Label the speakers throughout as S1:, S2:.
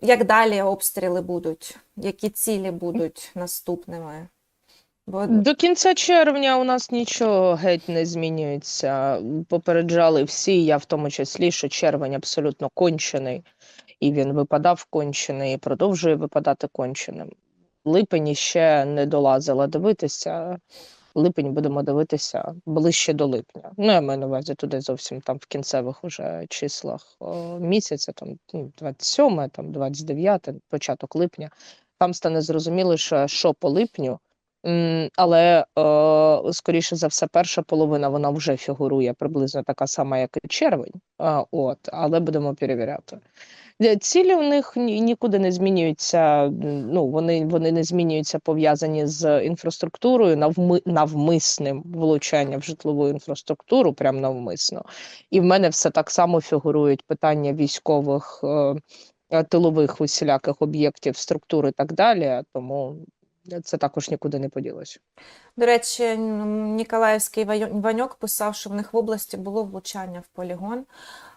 S1: як далі обстріли будуть, які цілі будуть наступними? Бо
S2: До кінця червня у нас нічого геть не змінюється. Попереджали всі, я в тому числі, що червень абсолютно кончений, і він випадав кончений, і продовжує випадати конченим. Липень ще не долазила дивитися. Липень будемо дивитися ближче до липня. Ну, я маю на увазі туди зовсім там в кінцевих уже числах місяця, там ну, 27, там 29, початок липня. Там стане зрозуміло, що, по липню. Але е, скоріше за все, перша половина вона вже фігурує приблизно така сама, як і червень. А, от, але будемо перевіряти. Е, Цілі у них ні- нікуди не змінюються. Ну вони, вони не змінюються пов'язані з інфраструктурою, навми, навмисним влучанням в житлову інфраструктуру, прям навмисно. І в мене все так само фігурують питання військових. Е, е, Тилових усіляких об'єктів, структур і так далі, тому це також нікуди не поділося.
S1: До речі, Ніколаївський Ваньок писав, що в них в області було влучання в полігон.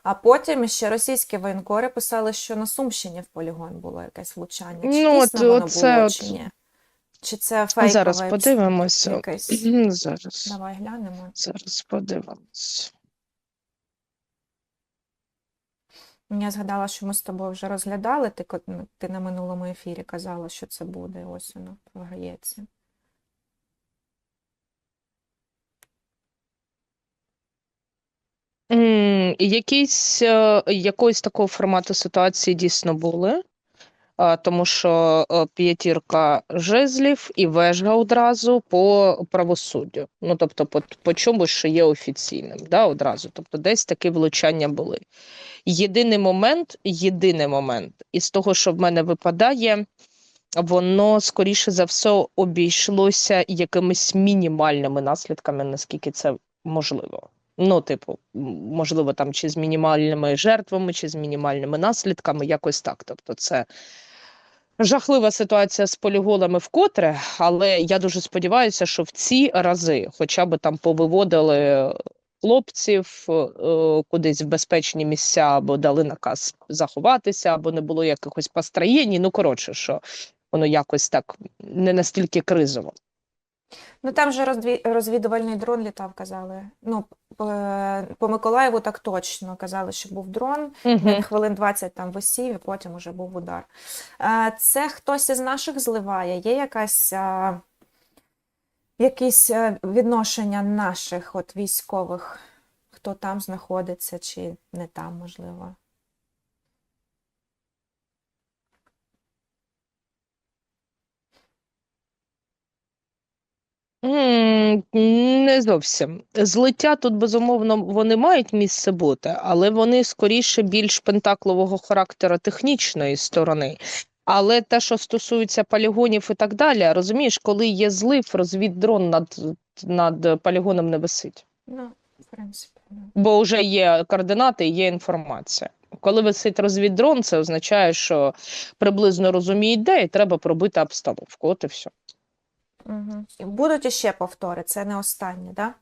S1: А потім ще російські воєнкори писали, що на Сумщині в полігон було якесь влучання. Чи
S2: Ну,
S1: дійсно воно було,
S2: от-
S1: чи ні? Чи це фейкове
S2: Зараз подивимося.
S1: якесь?
S2: Зараз,
S1: Давай глянемо.
S2: зараз подивимось.
S1: Я згадала, що ми з тобою вже розглядали. Ти, ти на минулому ефірі казала, що це буде. Ось воно програється.
S2: М, Якісь, е, якоїсь такого формату ситуації дійсно були, тому що е, п'ятірка жезлів і вежа одразу по правосуддю. Ну, тобто, по, по чомусь, що є офіційним, да, одразу. Тобто, десь такі влучання були. Єдиний момент, єдиний момент, із того, що в мене випадає, воно скоріше за все обійшлося якимись мінімальними наслідками, наскільки це можливо. Ну, типу, можливо, там чи з мінімальними жертвами, чи з мінімальними наслідками, якось так. Тобто, це жахлива ситуація з полігонами вкотре, але я дуже сподіваюся, що в ці рази хоча б там повиводили хлопців е, кудись в безпечні місця, або дали наказ заховатися, або не було якихось построєнь. Ну, коротше, що воно якось так не настільки кризово.
S1: Ну там же розві... розвідувальний дрон літав, казали. Ну, по, по Миколаєву так точно казали, що був дрон. Він хвилин 20 там висів, і потім уже був удар. Е, Це хтось із наших зливає? Є якась, е, якісь е, відношення наших от військових, хто там знаходиться чи не там, можливо?
S2: М, Не зовсім. Злиття тут, безумовно, вони мають місце бути, але вони скоріше більш пентаклового характеру технічної сторони. Але те, що стосується полігонів і так далі, розумієш, коли є злив, розвіддрон над, над полігоном не висить.
S1: Ну, в принципі, ну.
S2: Бо вже є координати, є інформація. Коли висить розвіддрон, це означає, що приблизно розуміють, де, і треба пробити обстановку. От і все.
S1: Угу. Будуть іще повтори, це не останнє, так?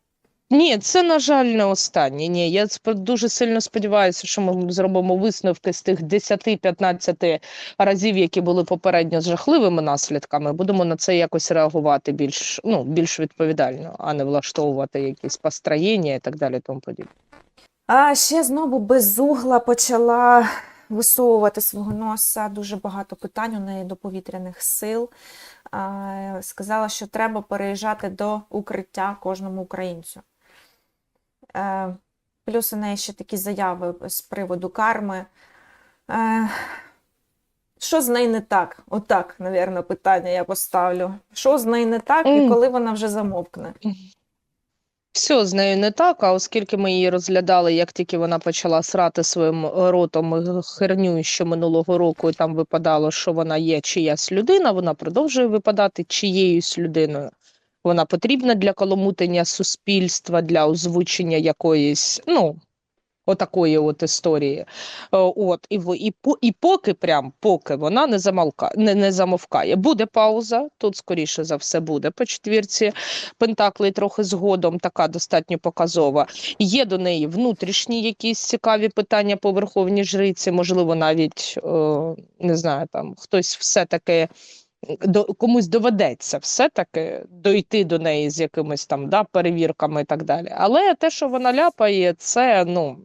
S2: Ні, це, на жаль, не останнє. Ні, я дуже сильно сподіваюся, що ми зробимо висновки з тих 10-15 разів, які були попередньо з жахливими наслідками. Будемо на це якось реагувати більш, ну, більш відповідально, а не влаштовувати якісь построєння і так далі. Тому подібне.
S1: А ще знову безугла почала висовувати свого носа. Дуже багато питань у неї до повітряних сил. Сказала, що треба переїжджати до укриття кожному українцю. Е, Плюс у неї ще такі заяви з приводу карми. Е, Що з нею не так? Отак, мабуть, питання я поставлю. Що з нею не так і коли вона вже замовкне?
S2: Все з нею не так, а оскільки ми її розглядали, як тільки вона почала срати своїм ротом херню ще минулого року, і там випадало, що вона є чиясь людина, вона продовжує випадати чиєюсь людиною. Вона потрібна для коломутення суспільства, для озвучення якоїсь, ну, Отакої от історії. Е, От, і, і, і поки прям, поки вона не, замолка, не, не замовкає. Буде пауза, тут, скоріше за все, буде по четвірці Пентаклей трохи згодом, така достатньо показова. Є до неї внутрішні якісь цікаві питання по Верховній Жриці, можливо, навіть, е, не знаю, там хтось все-таки до комусь доведеться все-таки дойти до неї з якимись там да, перевірками і так далі. Але те, що вона ляпає, це ну.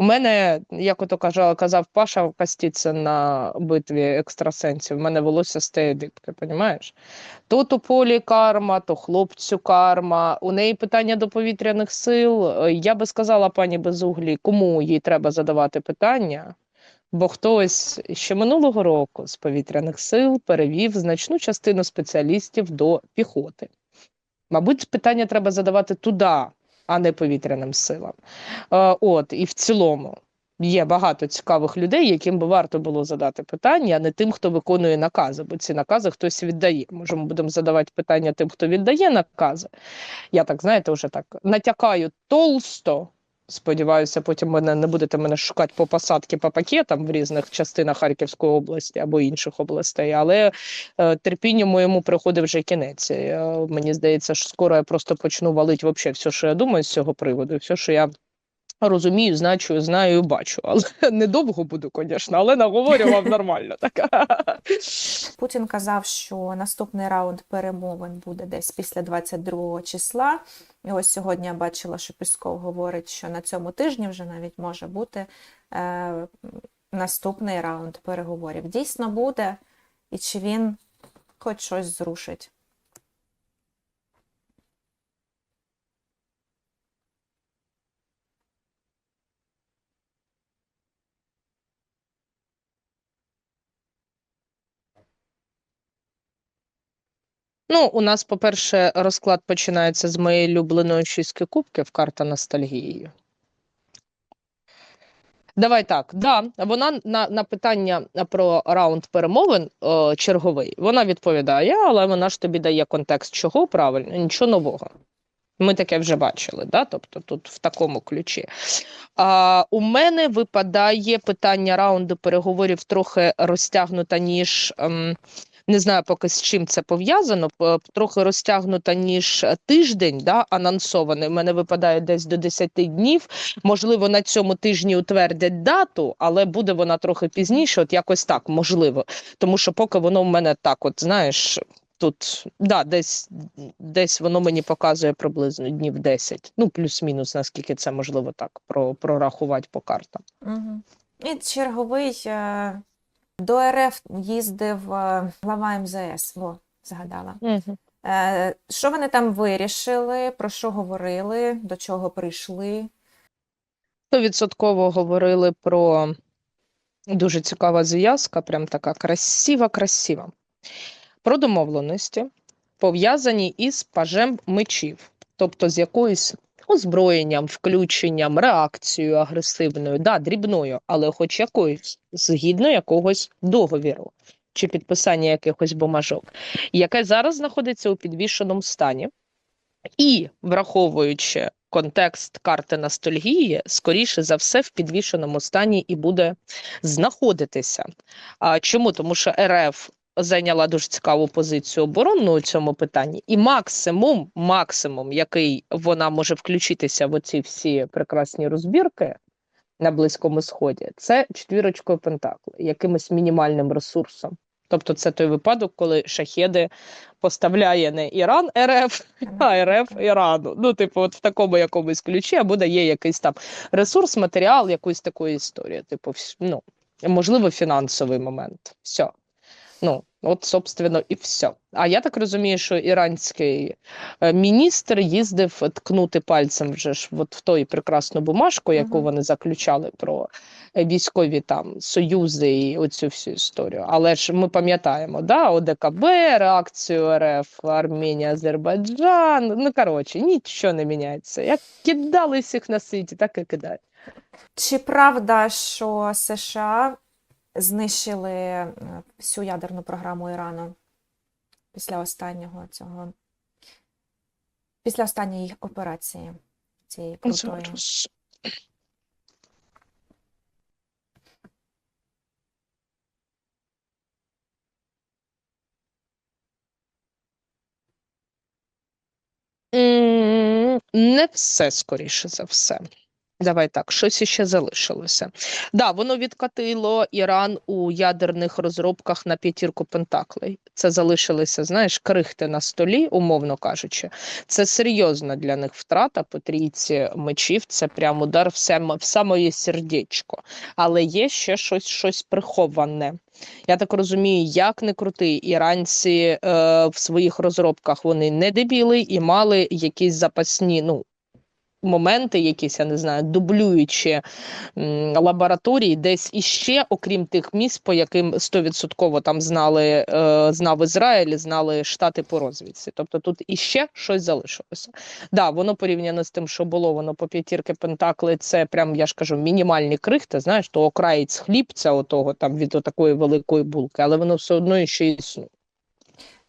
S2: У мене, як ото казав, казав Паша Костіцин на битві екстрасенсів, в мене волосся стає дибки, понімаєш? То у полі карма, то хлопцю карма. У неї питання до повітряних сил. Е, Я би сказала пані Безуглі, кому їй треба задавати питання, бо хтось ще минулого року з повітряних сил перевів значну частину спеціалістів до піхоти. Мабуть, питання треба задавати туди, а не повітряним силам. Е, От, і в цілому є багато цікавих людей, яким би варто було задати питання, а не тим, хто виконує накази, бо ці накази хтось віддає. Може, ми будемо задавати питання тим, хто віддає накази. Я так, знаєте, вже так натякаю толсто. Сподіваюся, потім мене не будете мене шукати по посадки по пакетам в різних частинах Харківської області або інших областей, але е, терпінню моєму приходить вже кінець. Е, мені здається, що скоро я просто почну валити вообще все, що я думаю з цього приводу, все, що я розумію, значу, знаю бачу. Але недовго буду, звісно, але наговорював нормально. Так.
S1: Путін казав, що наступний раунд перемовин буде десь після 22 числа. І ось сьогодні я бачила, що Пісков говорить, що на цьому тижні вже навіть може бути е, наступний раунд переговорів. Дійсно буде, і чи він хоч щось зрушить.
S2: Ну, у нас, по-перше, розклад починається з моєї улюбленої шістки кубків, карта ностальгії. Давай так, да, вона на, на питання про раунд перемовин е, черговий, вона відповідає, але вона ж тобі дає контекст чого правильно, нічого нового. Ми таке вже бачили, да? тобто тут в такому ключі. А, у мене випадає питання раунду переговорів трохи розтягнута, ніж. Ем, не знаю поки з чим це пов'язано, трохи розтягнута, ніж тиждень, да, анонсований. У мене випадає десь до 10 днів. Можливо, на цьому тижні утвердять дату, але буде вона трохи пізніше, от якось так, можливо. Тому що поки воно в мене так, от знаєш, тут да, десь, десь воно мені показує приблизно днів 10, ну плюс-мінус, наскільки це можливо так про, прорахувати по картам.
S1: Угу. І черговий е, до РФ їздив е, глава МЗС, во, згадала.
S2: Угу.
S1: Що вони там вирішили, про що говорили, до чого прийшли?
S2: Стовідсотково говорили про дуже цікава зв'язка, прям така красива, красива. Про домовленості, пов'язані із пажем мечів, тобто з якоюсь озброєнням, включенням, реакцією агресивною, да, дрібною, але хоч якоюсь, згідно якогось договіру чи підписання якихось бумажок, яке зараз знаходиться у підвішеному стані. І враховуючи контекст карти ностальгії, скоріше за все, в підвішеному стані і буде знаходитися. А чому? Тому що РФ зайняла дуже цікаву позицію оборонну у цьому питанні, і максимум, максимум, який вона може включитися в оці всі прекрасні розбірки на Близькому Сході, це четвірочкою Пентакли, якимось мінімальним ресурсом. Тобто, це той випадок, коли шахеди поставляє не Іран РФ, а РФ Ірану. Ну, типу, от в такому якомусь ключі, або дає якийсь там ресурс, матеріал, якусь такої історії. Типу, ну, можливо, фінансовий момент. Все. Ну, от, собственно, і все. А я так розумію, що іранський е, міністр їздив ткнути пальцем вже ж от в той прекрасну бумажку, яку
S1: Мгм.
S2: вони заключали про е, військові там союзи і оцю всю історію. Але ж ми пам'ятаємо, да, ОДКБ, реакцію РФ, Арменія, Азербайджан. Ну коротше, нічого не міняється. Як кидали всіх на світі, так і кидають.
S1: Чи правда, що США знищили е, всю ядерну програму Ірану після останнього цього, після останньої операції цієї ну,
S2: крутої. Не все скоріше за все. Давай так, щось іще залишилося. Да, воно відкатило Іран у ядерних розробках на п'ятірку Пентаклей. Це залишилися, знаєш, крихти на столі, умовно кажучи. Це серйозна для них втрата по трійці мечів. Це прям удар в саме, в самоє сердечко. Але є ще щось, щось приховане. Я так розумію, як не крути, іранці е, в своїх розробках вони не дебіли і мали якісь запасні, ну. Моменти, якісь, я не знаю, дублюючи лабораторії, десь іще, окрім тих місць, по яким стовідсотково там знали, е, знав Ізраїль, знали Штати по розвідці. Тобто тут іще щось залишилося. Да, воно порівняно з тим, що було, воно по п'ятірки Пентакли, це прям, я ж кажу, мінімальні крихти, знаєш, то окраєць хлібця отого там від отакої великої булки, але воно все одно ще існує.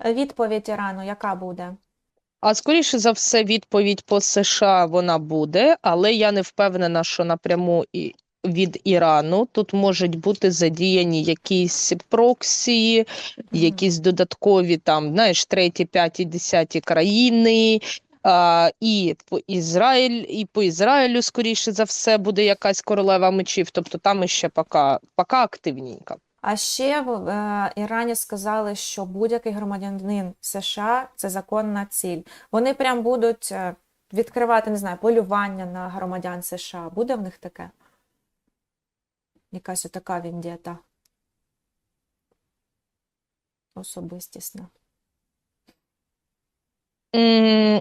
S1: Відповідь Ірану, яка буде?
S2: А скоріше за все, відповідь по США вона буде, але я не впевнена, що напряму і від Ірану тут можуть бути задіяні якісь проксі, якісь додаткові там, знаєш, треті, п'яті, десяті країни. А, і по Ізраїль, і по Ізраїлю, скоріше за все, буде якась королева мечів. Тобто там іще пока, пока активненько.
S1: А ще в е, Ірані сказали, що будь-який громадянин США це законна ціль. Вони прям будуть е, відкривати, не знаю, полювання на громадян США. Буде в них таке? Якась отака вендета. Особистісна.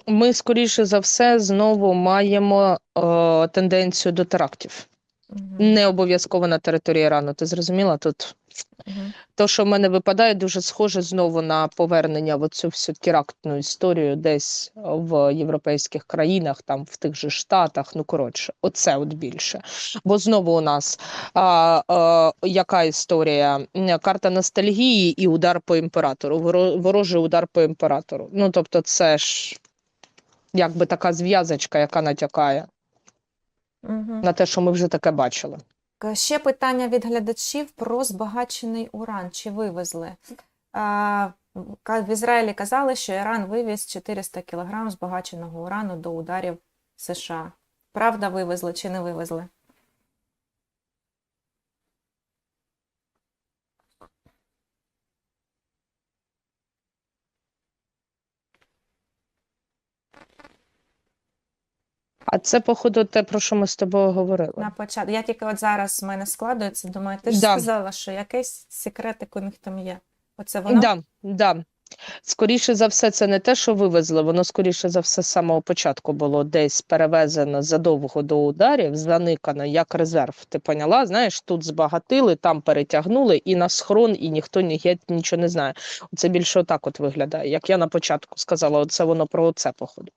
S2: Ми, скоріше за все, знову маємо е, тенденцію до терактів.
S1: Мгм.
S2: Не обов'язково на території Ірану. Ти зрозуміла? Тут
S1: Мгм.
S2: то, що в мене випадає, дуже схоже знову на повернення в оцю всю терактну історію десь в європейських країнах, там в тих же Штатах. Ну коротше, оце от більше. Бо знову у нас а, а, яка історія? Карта ностальгії і удар по імператору. Ворожий удар по імператору. Ну тобто, це ж якби така зв'язочка, яка натякає
S1: Мгм.
S2: на те, що ми вже таке бачили.
S1: Ще питання від глядачів про збагачений уран. Чи вивезли? А, в- В Ізраїлі казали, що Іран вивіз 400 кг збагаченого урану до ударів США. Правда, вивезли чи не вивезли?
S2: А це, походу, те, про що ми з тобою говорили.
S1: На початку. Я тільки от зараз в мене складується, думаю, ти ж
S2: Да.
S1: сказала, що якийсь секретик у них там є. Оце воно?
S2: Да, да. Скоріше за все, це не те, що вивезли, воно скоріше за все з самого початку було десь перевезено задовго до ударів, заникано як резерв. Ти поняла? Знаєш, тут збагатили, там перетягнули і на схрон, і ніхто ні нічого не знає. Це більше отак от виглядає. Як я на початку сказала, оце воно про це походу.